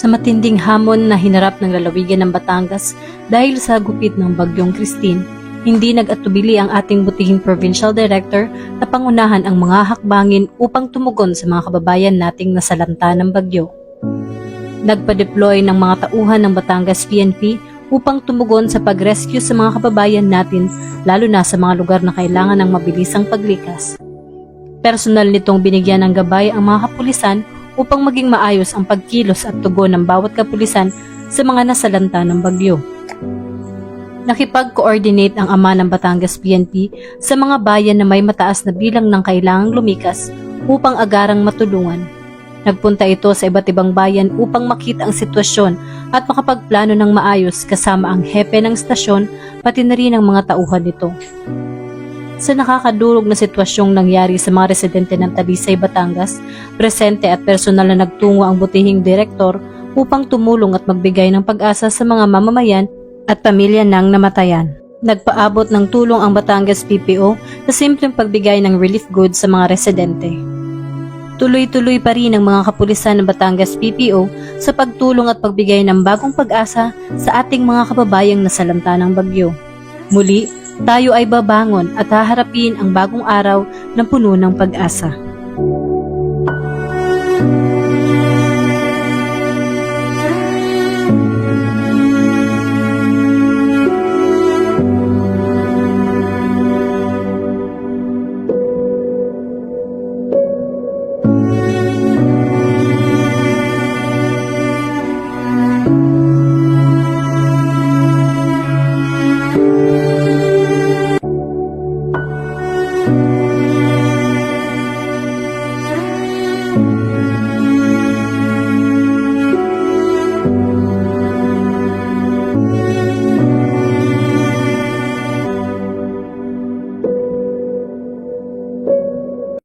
sa matinding hamon na hinarap ng lalawigan ng Batangas dahil sa gupit ng bagyong Christine, hindi nag-atubili ang ating butihing provincial director na pangunahan ang mga hakbangin upang tumugon sa mga kababayan nating nasalanta ng bagyo. Nagpa-deploy ng mga tauhan ng Batangas PNP upang tumugon sa pag-rescue sa mga kababayan natin lalo na sa mga lugar na kailangan ng mabilisang paglikas. Personal nitong binigyan ng gabay ang mga kapulisan upang maging maayos ang pagkilos at tugon ng bawat kapulisan sa mga nasalanta ng bagyo. Nakipag-coordinate ang ama ng Batangas PNP sa mga bayan na may mataas na bilang ng kailangang lumikas upang agarang matulungan. Nagpunta ito sa iba't ibang bayan upang makita ang sitwasyon at makapagplano ng maayos kasama ang hepe ng stasyon pati na rin ang mga tauhan nito. Sa nakakadurog na sitwasyong nangyari sa mga residente ng Talisay, Batangas, presente at personal na nagtungo ang butihing direktor upang tumulong at magbigay ng pag-asa sa mga mamamayan at pamilya ng namatayan. Nagpaabot ng tulong ang Batangas PPO sa simpleng pagbigay ng relief goods sa mga residente. Tuloy-tuloy pa rin ang mga kapulisan ng Batangas PPO sa pagtulong at pagbigay ng bagong pag-asa sa ating mga kababayang nasalanta ng bagyo. Muli, tayo ay babangon at haharapin ang bagong araw ng puno ng pag-asa.